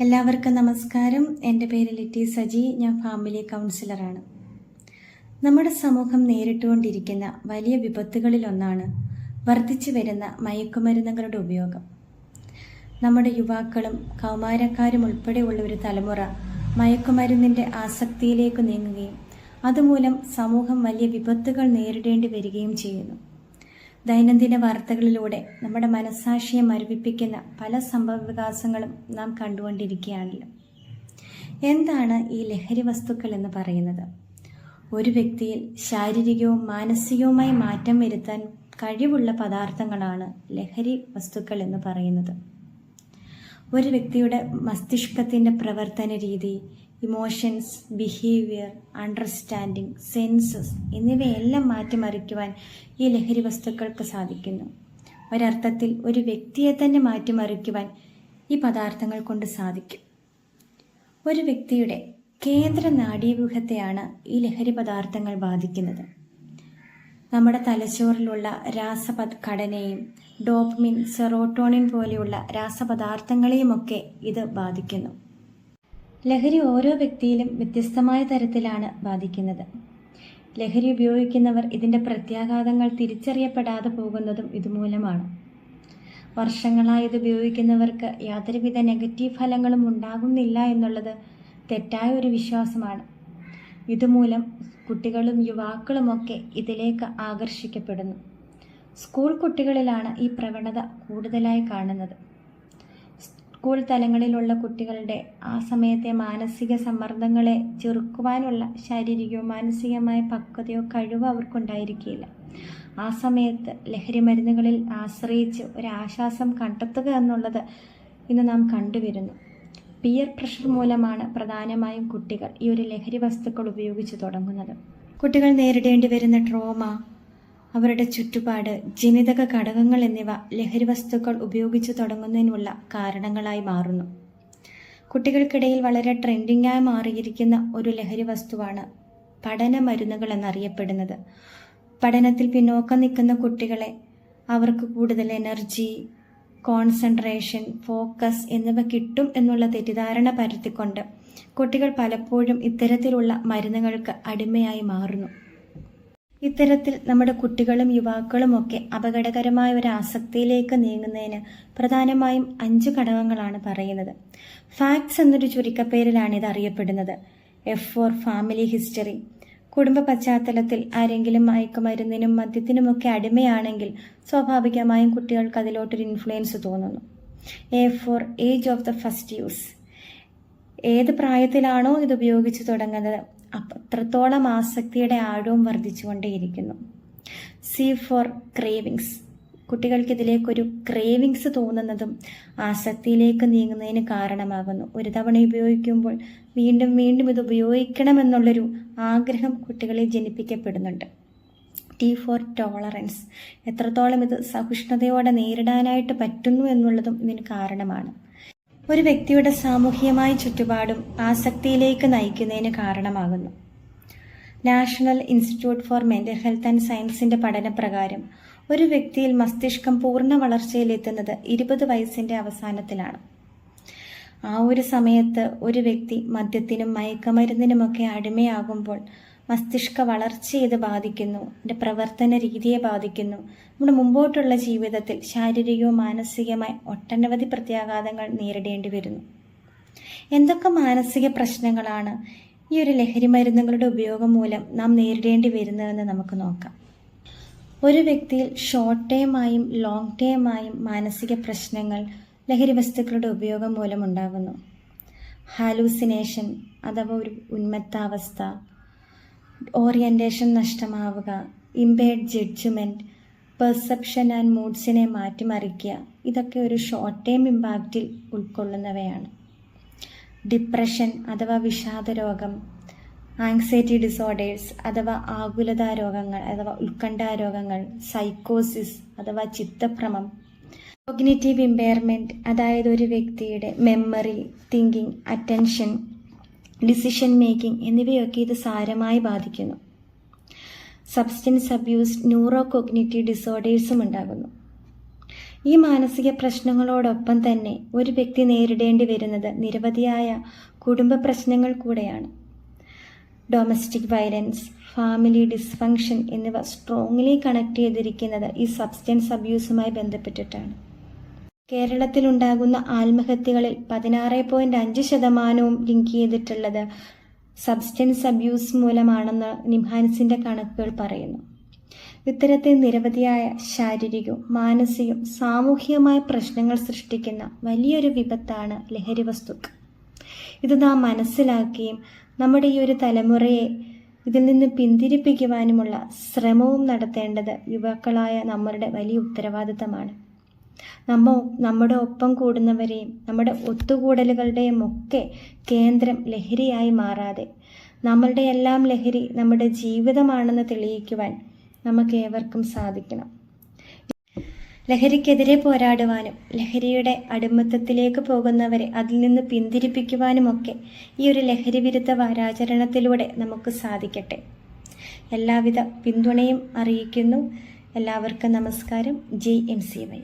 എല്ലാവർക്കും നമസ്കാരം. എന്റെ പേര് ലിറ്റി സജി. ഞാൻ ഫാമിലി കൗൺസിലറാണ്. നമ്മുടെ സമൂഹം നേരിട്ടുകൊണ്ടിരിക്കുന്ന വലിയ വിപത്തുകളിലൊന്നാണ് വർദ്ധിച്ചു വരുന്ന മയക്കുമരുന്നുകളുടെ ഉപയോഗം. നമ്മുടെ യുവാക്കളും കൗമാരക്കാരും ഉൾപ്പെടെയുള്ള ഒരു തലമുറ മയക്കുമരുന്നിന്റെ ആസക്തിയിലേക്ക് നീങ്ങുകയും അതുമൂലം സമൂഹം വലിയ വിപത്തുകൾ നേരിടേണ്ടി വരികയും ചെയ്യുന്നു. ദൈനംദിന വാർത്തകളിലൂടെ നമ്മുടെ മനസ്സാക്ഷിയെ മരവിപ്പിക്കുന്ന പല സംഭവ വികാസങ്ങളും നാം കണ്ടുകൊണ്ടിരിക്കുകയാണല്ലോ. എന്താണ് ഈ ലഹരി വസ്തുക്കൾ എന്ന് പറയുന്നത്? ഒരു വ്യക്തിയിൽ ശാരീരികവും മാനസികവുമായി മാറ്റം വരുത്താൻ കഴിവുള്ള പദാർത്ഥങ്ങളാണ് ലഹരി വസ്തുക്കൾ എന്ന് പറയുന്നത്. ഒരു വ്യക്തിയുടെ മസ്തിഷ്കത്തിന്റെ പ്രവർത്തന രീതി ഇമോഷൻസ് ബിഹേവിയർ അണ്ടർസ്റ്റാൻഡിങ് സെൻസസ് എന്നിവയെല്ലാം മാറ്റിമറിക്കുവാൻ ഈ ലഹരി വസ്തുക്കൾക്ക് സാധിക്കുന്നു. ഒരർത്ഥത്തിൽ ഒരു വ്യക്തിയെ തന്നെ മാറ്റിമറിക്കുവാൻ ഈ പദാർത്ഥങ്ങൾ കൊണ്ട് സാധിക്കും. ഒരു വ്യക്തിയുടെ കേന്ദ്ര നാഡീവ്യൂഹത്തെയാണ് ഈ ലഹരി പദാർത്ഥങ്ങൾ ബാധിക്കുന്നത്. നമ്മുടെ തലച്ചോറിലുള്ള രാസപദ് ഘടനയും ഡോപ്മിൻ സെറോട്ടോണിൻ പോലെയുള്ള രാസപദാർത്ഥങ്ങളെയുമൊക്കെ ഇത് ബാധിക്കുന്നു. ലഹരി ഓരോ വ്യക്തിയിലും വ്യത്യസ്തമായ തരത്തിലാണ് ബാധിക്കുന്നത്. ലഹരി ഉപയോഗിക്കുന്നവർ ഇതിന്റെ പ്രത്യാഘാതങ്ങൾ തിരിച്ചറിയപ്പെടാതെ പോകുന്നതും ഇതുമൂലമാണ്. വർഷങ്ങളായി ഇത് ഉപയോഗിക്കുന്നവർക്ക് യാതൊരുവിധ നെഗറ്റീവ് ഫലങ്ങളും ഉണ്ടാകുന്നില്ല എന്നുള്ളത് തെറ്റായ ഒരു വിശ്വാസമാണ്. ഇതുമൂലം കുട്ടികളും യുവാക്കളുമൊക്കെ ഇതിലേക്ക് ആകർഷിക്കപ്പെടുന്നു. സ്കൂൾ കുട്ടികളിലാണ് ഈ പ്രവണത കൂടുതലായി കാണുന്നത്. സ്കൂൾ തലങ്ങളിലുള്ള കുട്ടികളുടെ ആ സമയത്തെ മാനസിക സമ്മർദ്ദങ്ങളെ ചെറുക്കുവാനുള്ള ശാരീരികവും മാനസികമായ പക്വതയോ കഴിവോ അവർക്കുണ്ടായിരിക്കില്ല. ആ സമയത്ത് ലഹരി മരുന്നുകളിൽ ആശ്രയിച്ച് ഒരാശ്വാസം കണ്ടെത്തുക എന്നുള്ളത് ഇന്ന് നാം കണ്ടുവരുന്നു. പിയർ പ്രഷർ മൂലമാണ് പ്രധാനമായും കുട്ടികൾ ഈ ഒരു ലഹരി വസ്തുക്കൾ ഉപയോഗിച്ച് തുടങ്ങുന്നത്. കുട്ടികൾ നേരിടേണ്ടി വരുന്ന ട്രോമ അവരുടെ ചുറ്റുപാട് ജനിതക ഘടകങ്ങൾ എന്നിവ ലഹരി വസ്തുക്കൾ ഉപയോഗിച്ച് തുടങ്ങുന്നതിനുള്ള കാരണങ്ങളായി മാറുന്നു. കുട്ടികൾക്കിടയിൽ വളരെ ട്രെൻഡിങ്ങായി മാറിയിരിക്കുന്ന ഒരു ലഹരി വസ്തുവാണ് പഠന മരുന്നുകൾ എന്നറിയപ്പെടുന്നത്. പഠനത്തിൽ പിന്നോക്കം നിൽക്കുന്ന കുട്ടികളെ അവർക്ക് കൂടുതൽ എനർജി കോൺസെൻട്രേഷൻ ഫോക്കസ് എന്നിവ കിട്ടും എന്നുള്ള തെറ്റിദ്ധാരണ പരത്തിക്കൊണ്ട് കുട്ടികൾ പലപ്പോഴും ഇത്തരത്തിലുള്ള മരുന്നുകൾക്ക് അടിമയായി മാറുന്നു. ഇത്തരത്തിൽ നമ്മുടെ കുട്ടികളും യുവാക്കളുമൊക്കെ അപകടകരമായ ഒരു ആസക്തിയിലേക്ക് നീങ്ങുന്നതിന് പ്രധാനമായും അഞ്ച് ഘടകങ്ങളാണ് പറയുന്നത്. ഫാക്ട്സ് എന്നൊരു ചുരുക്കപ്പേരിലാണ് ഇത് അറിയപ്പെടുന്നത്. എഫ് ഫോർ ഫാമിലി ഹിസ്റ്ററി കുടുംബ പശ്ചാത്തലത്തിൽ ആരെങ്കിലും മയക്കുമരുന്നിനും മദ്യത്തിനുമൊക്കെ അടിമയാണെങ്കിൽ സ്വാഭാവികമായും കുട്ടികൾക്ക് അതിലോട്ടൊരു ഇൻഫ്ലുവൻസ് തോന്നുന്നു. A for age of the first use ഏത് പ്രായത്തിലാണോ ഇത് ഉപയോഗിച്ച് തുടങ്ങുന്നത്? അത്രത്തോളം ആസക്തിയുടെ ആഴവും വർദ്ധിച്ചുകൊണ്ടേയിരിക്കുന്നു. സി ഫോർ ക്രേവിങ്സ് കുട്ടികൾക്ക് ഇതിലേക്കൊരു ക്രേവിങ്സ് തോന്നുന്നതും ആസക്തിയിലേക്ക് നീങ്ങുന്നതിന് കാരണമാകുന്നു. ഒരു തവണ ഉപയോഗിക്കുമ്പോൾ വീണ്ടും വീണ്ടും ഇത് ഉപയോഗിക്കണമെന്നുള്ളൊരു ആഗ്രഹം കുട്ടികളിൽ ജനിപ്പിക്കപ്പെടുന്നുണ്ട്. T four tolerance. എത്രത്തോളം ഇത് സഹിഷ്ണുതയോടെ നേരിടാനായിട്ട് പറ്റുന്നു എന്നുള്ളതും ഇതിന് കാരണമാണ്. ഒരു വ്യക്തിയുടെ സാമൂഹികമായ ചുറ്റുപാടും ആസക്തിയിലേക്ക് നയിക്കുന്നതിന് കാരണമാകുന്നു. National institute for mental health and സയൻസിന്റെ പഠനപ്രകാരം ഒരു വ്യക്തിയിൽ മസ്തിഷ്കം പൂർണ വളർച്ചയിലെത്തുന്നത് ഇരുപത് വയസ്സിന്റെ അവസാനത്തിലാണ്. ആ ഒരു സമയത്ത് ഒരു വ്യക്തി മദ്യത്തിനും മയക്കമരുന്നിനുമൊക്കെ അടിമയാകുമ്പോൾ മസ്തിഷ്ക വളർച്ചയെ ഇത് ബാധിക്കുന്നു എന്റെ പ്രവർത്തന രീതിയെ ബാധിക്കുന്നു. നമ്മുടെ മുമ്പോട്ടുള്ള ജീവിതത്തിൽ ശാരീരികവും മാനസികമായി ഒട്ടനവധി പ്രത്യാഘാതങ്ങൾ നേരിടേണ്ടി വരുന്നു. എന്തൊക്കെ മാനസിക പ്രശ്നങ്ങളാണ് ഈ ഒരു ലഹരി മരുന്നുകളുടെ ഉപയോഗം മൂലം നാം നേരിടേണ്ടി വരുന്നതെന്ന് നമുക്ക് നോക്കാം. ഒരു വ്യക്തിയിൽ ഷോർട്ട് ടേമായും ലോങ് ടേമായും മാനസിക പ്രശ്നങ്ങൾ ലഹരി വസ്തുക്കളുടെ ഉപയോഗം മൂലം ഉണ്ടാകുന്നു. ഹാലൂസിനേഷൻ അഥവാ ഒരു ഉന്മത്താവസ്ഥ ഓറിയന്റേഷൻ നഷ്ടമാവുക ഇമ്പേർഡ് ജഡ്ജ്മെന്റ് പെർസെപ്ഷൻ ആൻഡ് മൂഡ്സിനെ മാറ്റിമറിക്കുക ഇതൊക്കെ ഒരു ഷോർട്ട് ടേം ഇമ്പാക്റ്റിൽ ഉൾക്കൊള്ളുന്നവയാണ്. ഡിപ്രഷൻ അഥവാ വിഷാദ രോഗം ആങ്സൈറ്റി ഡിസോർഡേഴ്സ് അഥവാ ആകുലതാ രോഗങ്ങൾ അഥവാ ഉത്കണ്ഠാ രോഗങ്ങൾ സൈക്കോസിസ് അഥവാ ചിത്തഭ്രമം കോഗ്നേറ്റീവ് ഇമ്പയർമെന്റ് അതായത് ഒരു വ്യക്തിയുടെ memory thinking attention decision making എന്നിവയൊക്കെ ഇത് സാരമായി ബാധിക്കുന്നു. സബ്സ്റ്റൻസ് അബ്യൂസ് ന്യൂറോ കോഗ്നേറ്റീവ് ഡിസോർഡേഴ്സും ഉണ്ടാകുന്നു. ഈ മാനസിക പ്രശ്നങ്ങളോടൊപ്പം തന്നെ ഒരു വ്യക്തി നേരിടേണ്ടി വരുന്നത് നിരവധിയായ കുടുംബ പ്രശ്നങ്ങൾ കൂടെയാണ്. ഡൊമസ്റ്റിക് വയലൻസ് ഫാമിലി ഡിസ്ഫങ്ഷൻ എന്നിവ സ്ട്രോങ്ലി കണക്ട് ചെയ്തിരിക്കുന്നത് ഈ സബ്സ്റ്റൻസ് അബ്യൂസുമായി ബന്ധപ്പെട്ടിട്ടാണ്. കേരളത്തിൽ ഉണ്ടാകുന്ന ആത്മഹത്യകളിൽ പതിനാറ് പോയിന്റ് അഞ്ച് ശതമാനവും ലിങ്ക് ചെയ്തിട്ടുള്ളത് സബ്സ്റ്റൻസ് അബ്യൂസ് മൂലമാണെന്ന് നിംഹാൻസിന്റെ കണക്കുകൾ പറയുന്നു. ഇത്തരത്തിൽ നിരവധിയായ ശാരീരികവും മാനസികവും സാമൂഹികമായ പ്രശ്നങ്ങൾ സൃഷ്ടിക്കുന്ന വലിയൊരു വിപത്താണ് ലഹരി വസ്തുക്കൾ ഇത് നാം മനസ്സിലാക്കുകയും നമ്മുടെ ഈ ഒരു തലമുറയെ ഇതിൽ നിന്ന് പിന്തിരിപ്പിക്കുവാനുമുള്ള ശ്രമവും നടത്തേണ്ടത് യുവാക്കളായ നമ്മളുടെ വലിയ ഉത്തരവാദിത്തമാണ്. നമ്മ നമ്മുടെ ഒപ്പം കൂടുന്നവരെയും നമ്മുടെ ഒത്തുകൂടലുകളുടെയും ഒക്കെ കേന്ദ്രം ലഹരിയായി മാറാതെ നമ്മളുടെ എല്ലാം ലഹരി നമ്മുടെ ജീവിതമാണെന്ന് തെളിയിക്കുവാൻ നമുക്ക് ഏവർക്കും സാധിക്കണം. ലഹരിക്കെതിരെ പോരാടുവാനും ലഹരിയുടെ അടിമത്തത്തിലേക്ക് പോകുന്നവരെ അതിൽ നിന്ന് പിന്തിരിപ്പിക്കുവാനുമൊക്കെ ഈ ഒരു ലഹരി വിരുദ്ധ വാരാചരണത്തിലൂടെ നമുക്ക് സാധിക്കട്ടെ. എല്ലാവിധ പിന്തുണയും അറിയിക്കുന്നു. എല്ലാവർക്കും നമസ്കാരം. G M C Y